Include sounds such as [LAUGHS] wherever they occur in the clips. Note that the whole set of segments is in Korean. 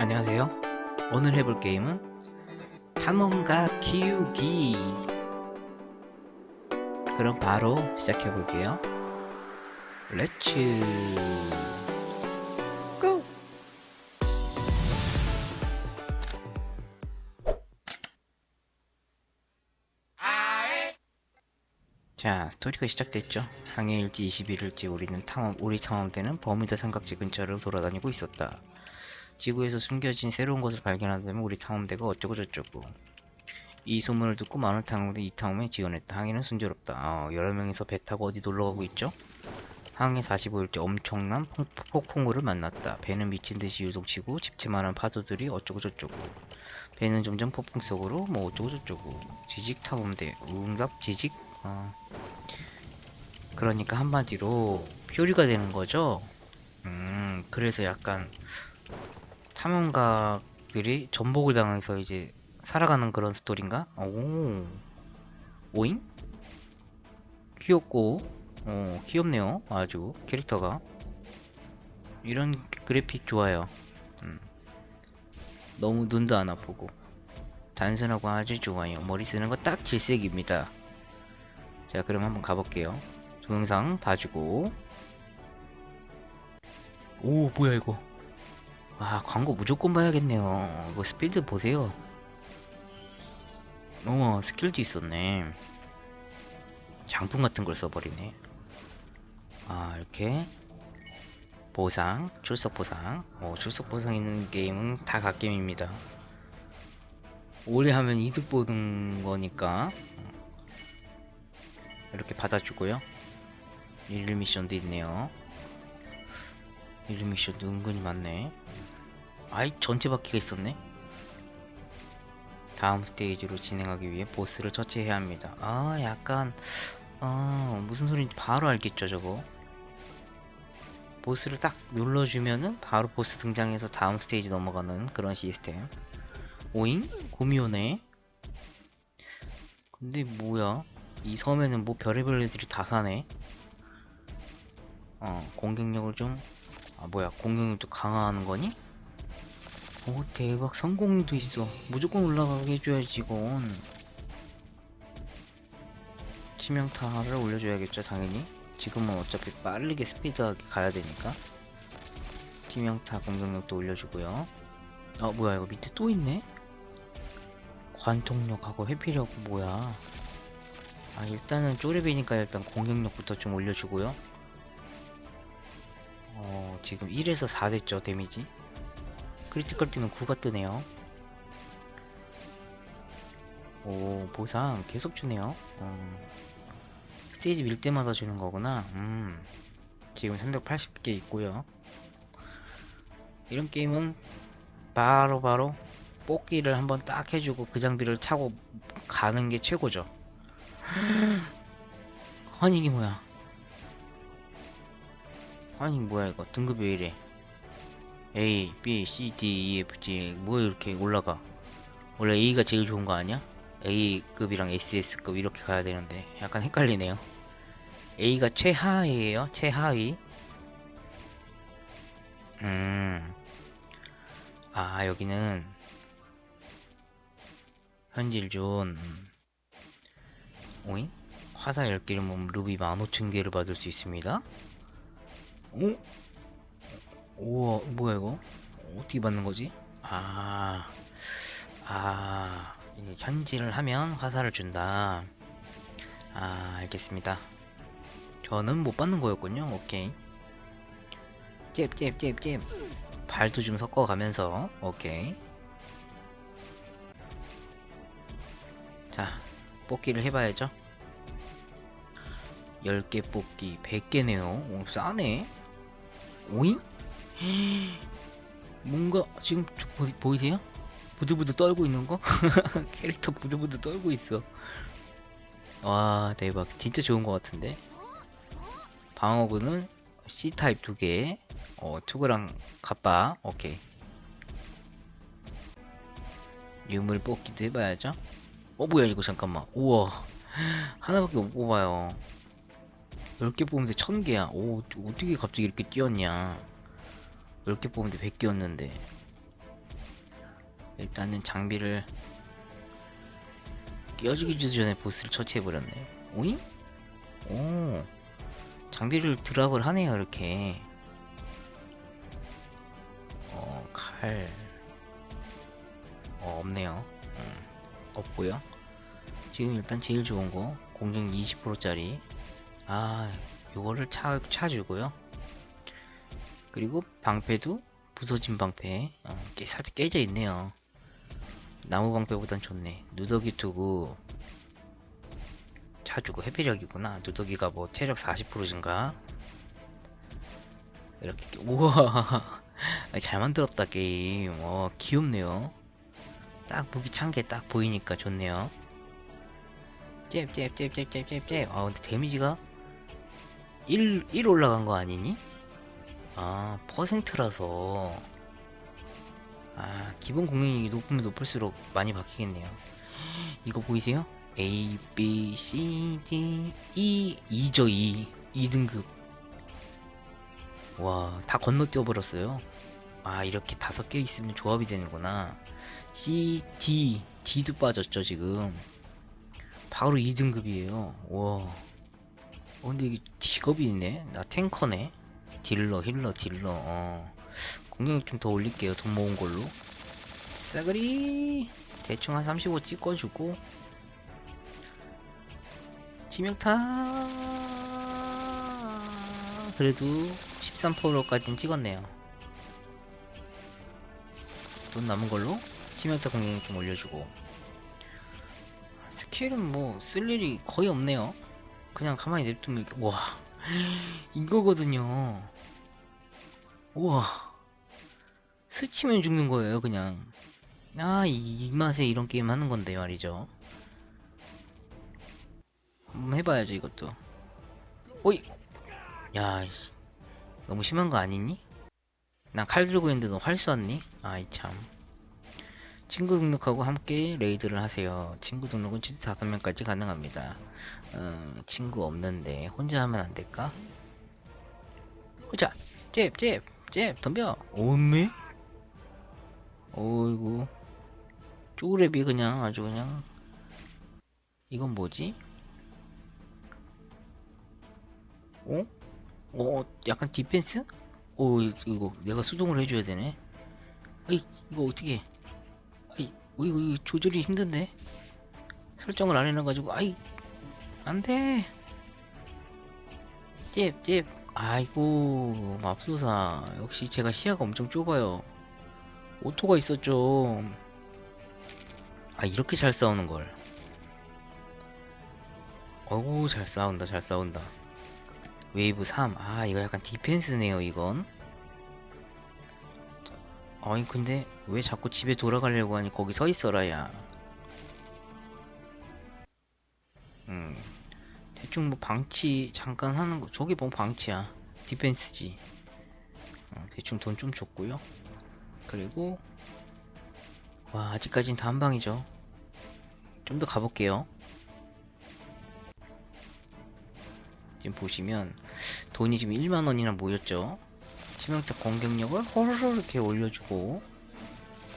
안녕하세요. 오늘 해볼 게임은 탐험가 키우기. 그럼 바로 시작해 볼게요. 렛츠 고! 자, 스토리가 시작됐죠. 항해일지 21일째 우리는 탐험, 우리 탐험대는 버뮤다 삼각지 근처를 돌아다니고 있었다. 지구에서 숨겨진 새로운 것을 발견한다면 우리 탐험대가 어쩌고 저쩌고. 이 소문을 듣고 많은 탐험대 이 탐험에 지원했다. 항해는 순조롭다. 어, 여러 명이서 배 타고 어디 놀러 가고 있죠? 항해 45일째 엄청난 폭, 폭풍우를 만났다. 배는 미친 듯이 요동치고 집채만한 파도들이 어쩌고 저쩌고. 배는 점점 폭풍 속으로 뭐 어쩌고 저쩌고. 지직 탐험대. 응답 지직. 어. 그러니까 한마디로 표류가 되는 거죠. 음, 그래서 약간 탐험가들이 전복을 당해서 이제 살아가는 그런 스토리인가? 오, 오잉? 귀엽고, 어, 귀엽네요. 아주 캐릭터가 이런 그래픽 좋아요. 음. 너무 눈도 안 아프고 단순하고 아주 좋아요. 머리 쓰는 거 딱 질색입니다. 자, 그럼 한번 가볼게요. 동영상 봐주고. 오, 뭐야 이거? 와 광고 무조건 봐야겠네요. 이거 스피드 보세요. 어머 스킬도 있었네. 장품 같은 걸 써버리네. 아 이렇게. 보상 출석 보상. 어, 출석 보상 있는 게임은 다 갓게임입니다. 오래 하면 이득 보는 거니까. 이렇게 받아주고요. 일일 미션도 있네요. 일일 미션도 은근히 많네 아이 전체 바퀴가 있었네. 다음 스테이지로 진행하기 위해 보스를 처치해야 합니다. 아 약간 아 무슨 소리인지 바로 알겠죠 저거? 보스를 딱 눌러주면은 바로 보스 등장해서 다음 스테이지 넘어가는 그런 시스템. 오잉? 곰이 오네? 근데 뭐야? 이 섬에는 뭐 별의별 애들이 다 사네? 어 공격력을 좀아 뭐야? 공격력도 강화하는 거니? 오 대박. 성공도 있어. 무조건 올라가게 해줘야지 이건. 치명타를 올려줘야겠죠 당연히. 지금은 어차피 빠르게 스피드하게 가야 되니까. 치명타 공격력도 올려주고요. 아 뭐야 이거 밑에 또 있네? 관통력하고 회피력 뭐야? 아 일단은 쪼레비니까 일단 공격력부터 좀 올려주고요. 어 지금 1에서 4 됐죠 데미지 크리티컬 뜨면 9가 뜨네요. 오, 보상 계속 주네요. 음, 스테이지 밀 때마다 주는 거구나. 음, 지금 380개 있고요. 이런 게임은 바로바로 바로 뽑기를 한번 딱 해주고 그 장비를 차고 가는 게 최고죠. [GASPS] 이게 뭐야? 아니 뭐야 이거 등급이 왜 이래? A, B, C, D, E, F, G 뭐 이렇게 올라가 원래 A가 제일 좋은 거 아니야? A급이랑 SS급 이렇게 가야 되는데 약간 헷갈리네요 A가 최하위에요 최하위 음. 아 여기는 현질존 음. 오잉? 화살 10개를 모으면 루비 15,000개를 받을 수 있습니다 오? 우와 뭐야 이거? 어떻게 받는 거지? 아, 아 현질을 하면 화살을 준다. 아 알겠습니다. 저는 못 받는 거였군요. 오케이. 잽 잽 잽 잽. 발도 좀 섞어가면서. 오케이. 자 뽑기를 해봐야죠. 10개 뽑기 100개네요. 오, 싸네. 오잉? [GASPS] 뭔가 지금 저 보이, 보이세요? 부들부들 떨고 있는 거? [LAUGHS] 캐릭터 부들부들 떨고 있어. 와 대박. 진짜 좋은 것 같은데? 방어구는 C타입 두개. 어 투구랑 갑바. 오케이. 유물 뽑기도 해봐야죠. 어 뭐야 이거 잠깐만. 우와. [GASPS] 하나밖에 못 뽑아요. 10개 뽑으면 1000개야. 오 어떻게 갑자기 이렇게 뛰었냐 10개 뽑는데 100개였는데 일단은 장비를 끼어주기 전에 보스를 처치해버렸네. 오잉? 오. 장비를 드랍을 하네요, 이렇게. 어, 칼. 어, 없네요. 음, 없고요 지금 일단 제일 좋은 거, 공격 20%짜리. 아, 요거를 차, 차주고요. 그리고 방패도 부서진 방패. 어, 깨, 살짝 깨져 있네요. 나무 방패보단 좋네. 누더기 투구 차주고 회피력이구나. 누더기가 뭐 체력 40% 증가. 이렇게 깨- 우와 [LAUGHS] 잘 만들었다 게임. 어 귀엽네요. 딱 무기 찬 게 딱 보이니까 좋네요. 잽잽잽잽잽잽잽. 아 근데 데미지가 1, 1 올라간 거 아니니? 아 퍼센트라서. 아 기본 공격력이 높으면 높을수록 많이 바뀌겠네요. 이거 보이세요? A, B, C, D, E 2죠 2 2등급. 와 다 건너뛰어 버렸어요. 아 이렇게 다섯 개 있으면 조합이 되는구나. C, D, D도 빠졌죠 지금. 바로 2등급이에요. 와. 어, 근데 이게 직업이 있네? 나 탱커네 딜러 힐러 딜러. 어. 공격력 좀 더 올릴게요 돈 모은 걸로. 싸그리. 대충 한 35 찍어주고. 치명타. 그래도 13%까지는 찍었네요. 돈 남은 걸로 치명타 공격력 좀 올려주고. 스킬은 뭐 쓸 일이 거의 없네요. 그냥 가만히 냅두면 와 [GASPS] 이거거든요. 우와. 스치면 죽는 거예요 그냥. 아 이, 이 맛에 이런 게임 하는 건데 말이죠. 한번 해봐야죠 이것도. 오이! 야. 너무 심한 거 아니니? 난칼 들고 있는데 너 활 쐈니? 아이 참. 친구 등록하고 함께 레이드를 하세요. 친구 등록은 최대 5명까지 가능합니다 어, 친구 없는데 혼자 하면 안 될까? 보자 잽, 잽, 잽, 덤벼. 오메? 어이구. 쪼그레비 그냥 아주 그냥. 이건 뭐지? 어? 어, 약간 디펜스? 오, 이거 내가 수동으로 해줘야 되네. 아이, 이거 어떻게? 아이, 어, 이거 조절이 힘든데? 설정을 안 해놔가지고, 아이, 안 돼. 잽, 잽. 아이고 맙소사. 역시 제가 시야가 엄청 좁아요. 오토가 있었죠 아 이렇게 잘 싸우는걸. 어우 잘 싸운다 잘 싸운다. 웨이브 3 아 이거 약간 디펜스네요 이건. 아니 근데 왜 자꾸 집에 돌아가려고 하니 거기 서 있어라 야 음. 대충 뭐 방치 잠깐 하는 거 저게 뭐 방치야. 디펜스지. 어, 대충 돈 좀 줬고요. 그리고 와 아직까진 다 한방이죠. 좀 더 가볼게요. 지금 보시면 돈이 지금 1만원이나 모였죠. 치명타 공격력을 호로로 이렇게 올려주고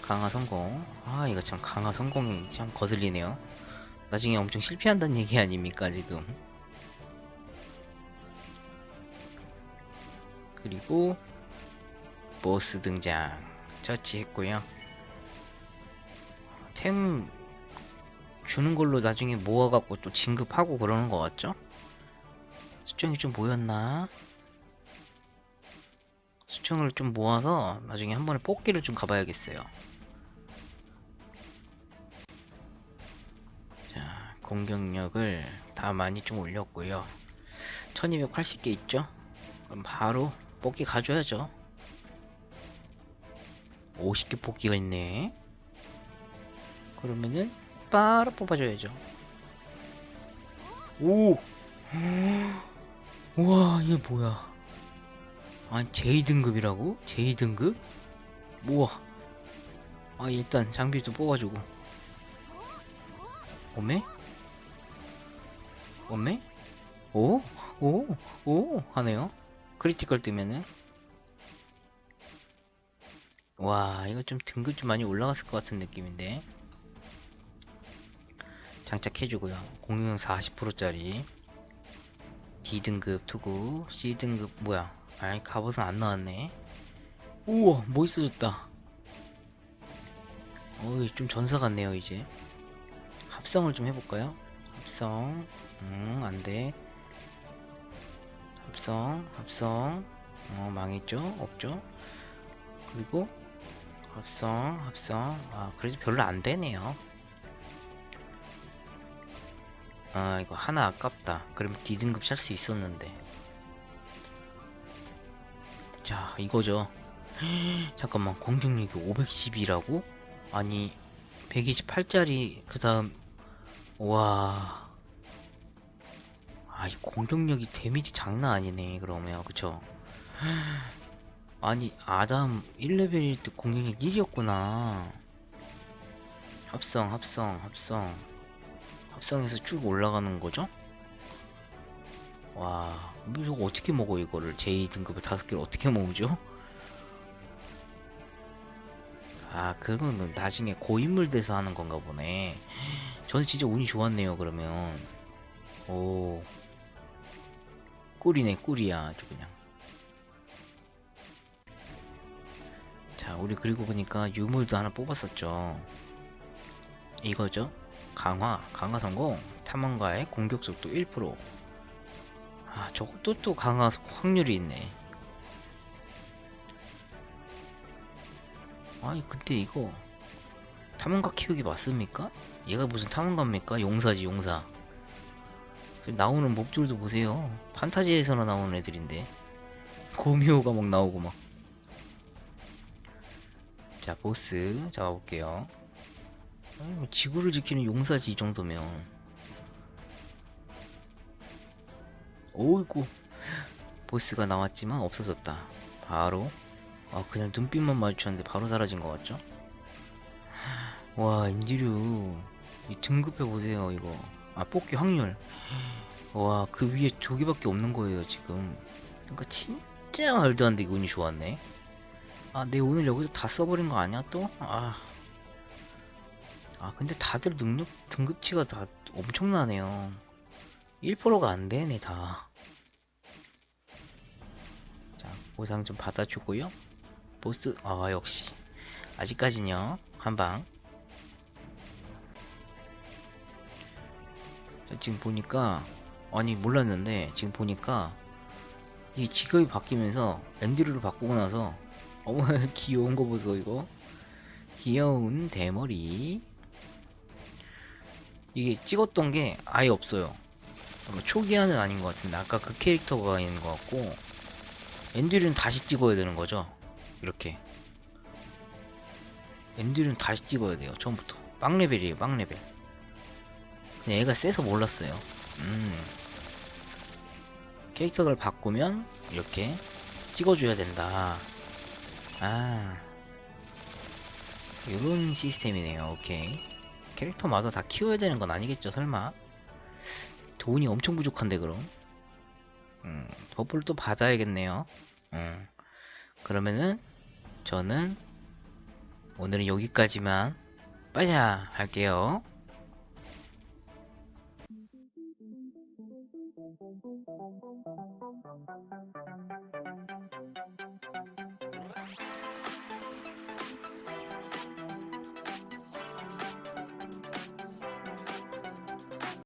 강화 성공. 아 이거 참 강화 성공이 참 거슬리네요 나중에 엄청 실패한다는 얘기 아닙니까 지금 그리고 보스 등장 처치했고요 템 주는 걸로 나중에 모아갖고 또 진급하고 그러는 거 같죠? 수정이 좀 모였나? 수정을 좀 모아서 나중에 한 번에 뽑기를 좀 가봐야겠어요 공격력을 다 많이 좀 올렸고요 1280개 있죠? 그럼 바로 뽑기 가져야죠 50개 뽑기가 있네 그러면은 바로 뽑아줘야죠 오 [GASPS] 우와 이게 뭐야 아니 J등급이라고? J등급? 우와 아 일단 장비도 뽑아주고 오메? 오메? 오? 오? 오? 하네요 크리티컬 뜨면은 와 이거 좀 등급 좀 많이 올라갔을 것 같은 느낌인데 장착해주고요 공룡 40%짜리 D등급 투구 C등급 뭐야 아이 갑옷은 안 나왔네 우와 멋있어졌다 어이 좀 전사 같네요 이제 합성을 좀 해볼까요 합성. 음 안돼. 합성 합성. 어 망했죠? 없죠? 그리고 합성 합성. 아 그래도 별로 안 되네요. 아 이거 하나 아깝다. 그러면 D등급 살 수 있었는데. 자 이거죠. [GASPS] 잠깐만 공격력이 510이라고? 아니 128짜리 그 다음 와 아, 이 공격력이 데미지 장난 아니네, 그러면. 그쵸? 아니, 아담 1레벨일 때 공격력 1이었구나. 합성, 합성, 합성. 합성해서 쭉 올라가는 거죠? 와, 뭐 이거 어떻게 먹어, 이거를. 제2등급을 다섯 개를 어떻게 모으죠? 아, 그거는 나중에 고인물 돼서 하는 건가 보네. 저는 진짜 운이 좋았네요, 그러면. 오. 꿀이네 꿀이야 아주 그냥 자 우리 그리고 보니까 유물도 하나 뽑았었죠 이거죠 강화 강화 성공 탐험가의 공격 속도 1%아 저것도 또 강화 확률이 있네 아니 근데 이거 탐험가 키우기 맞습니까? 얘가 무슨 탐험가입니까? 용사지 용사 나오는 몹들도 보세요. 판타지에서나 나오는 애들인데. 고미호가 막 나오고 막. 자, 보스 잡아볼게요. 아니, 뭐 지구를 지키는 용사지 이 정도면. 오이구. 보스가 나왔지만 없어졌다. 바로. 아, 그냥 눈빛만 마주쳤는데 바로 사라진 것 같죠? 와, 인지류. 이 등급해 보세요, 이거. 아 뽑기 확률 와 그 위에 두 개밖에 없는 거예요 지금 그러니까 진짜 말도 안 되게 운이 좋았네 아 내 오늘 여기서 다 써버린 거 아니야 또? 아, 아 근데 다들 능력 등급치가 다 엄청나네요 1%가 안 되네 다 자, 보상 좀 받아주고요 보스 아 역시. 아직까지는요 한방. 지금 보니까 아니 몰랐는데 지금 보니까 이 직업이 바뀌면서 앤드류를 바꾸고 나서 어머 [LAUGHS] 귀여운 거 보소 이거. 귀여운 대머리. 이게 찍었던 게 아예 없어요. 초기화는 아닌 것 같은데 아까 그 캐릭터가 있는 것 같고 앤드류는 다시 찍어야 되는 거죠 이렇게 앤드류는 다시 찍어야 돼요 처음부터 빵레벨이에요 빵레벨 그냥 얘가 세서 몰랐어요. 음. 캐릭터를 바꾸면 이렇게 찍어줘야 된다. 아. 이런 시스템이네요. 오케이. 캐릭터마다 다 키워야 되는 건 아니겠죠, 설마? 돈이 엄청 부족한데, 그럼? 음, 또 받아야겠네요. 음. 그러면은, 저는 오늘은 여기까지만 빠자 할게요.